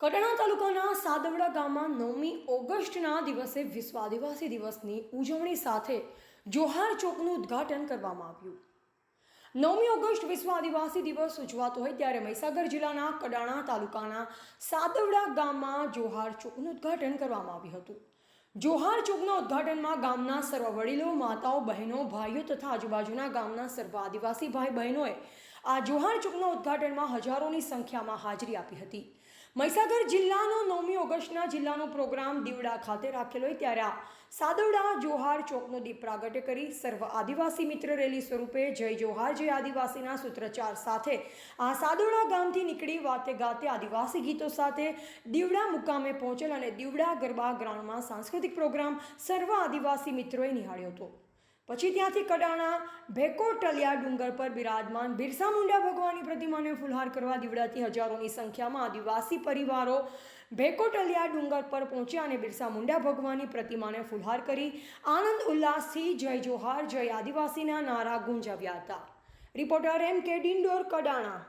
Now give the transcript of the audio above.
કડાણા તાલુકાના સાદવડા ગામમાં નવમી ઓગસ્ટના દિવસે વિશ્વ આદિવાસી દિવસની ઉજવણી સાથે જોહાર ચોકનું ઉદ્ઘાટન કરવામાં આવ્યું. નવમી ઓગસ્ટ વિશ્વ આદિવાસી દિવસ ઉજવાતો હોય ત્યારે મહીસાગર જિલ્લાના કડાણા તાલુકાના સાદવડા ગામમાં જોહાર ચોકનું ઉદ્ઘાટન કરવામાં આવ્યું હતું. જોહાર ચોકના ઉદ્ઘાટનમાં ગામના સર્વ વડીલો માતાઓ, બહેનો, ભાઈઓ તથા આજુબાજુના ગામના સર્વ આદિવાસી ભાઈ બહેનોએ આ જોહાર ચોકના ઉદ્ઘાટનમાં હજારોની સંખ્યામાં હાજરી આપી હતી. મહીસાગર જિલ્લાનો નવમી ઓગસ્ટના જિલ્લાનો પ્રોગ્રામ દીવડા ખાતે રાખેલો હોય ત્યારે આ સાદવડા જોહાર ચોકનો દીપ પ્રાગટ્ય કરી સર્વ આદિવાસી મિત્ર રેલી સ્વરૂપે જય જોહાર, જય આદિવાસીના સૂત્રચાર સાથે આ સાદવડા ગામથી નીકળી વાતે ગાતે આદિવાસી ગીતો સાથે દીવડા મુકામે પહોંચેલ અને દીવડા ગરબા ગ્રાઉન્ડમાં સાંસ્કૃતિક પ્રોગ્રામ સર્વ આદિવાસી મિત્રોએ નિહાળ્યો હતો. પછી ત્યાંથી કડાણા ભેકોટલિયા ડુંગર પર બિરાજમાન બિરસા મુંડા ભગવાનની પ્રતિમાને ફુલહાર કરવા દીવડાતી હજારોની સંખ્યામાં આદિવાસી પરિવારો ભેકોટલિયા ડુંગર પર પહોંચ્યા અને બિરસા મુંડા ભગવાનની પ્રતિમાને ફુલહાર કરી આનંદ, ઉલ્લાસથી જય જોહાર, જય આદિવાસીના નારા ગુંજાવ્યા હતા. રિપોર્ટર એમ કે ડિંડોર, કડાણા.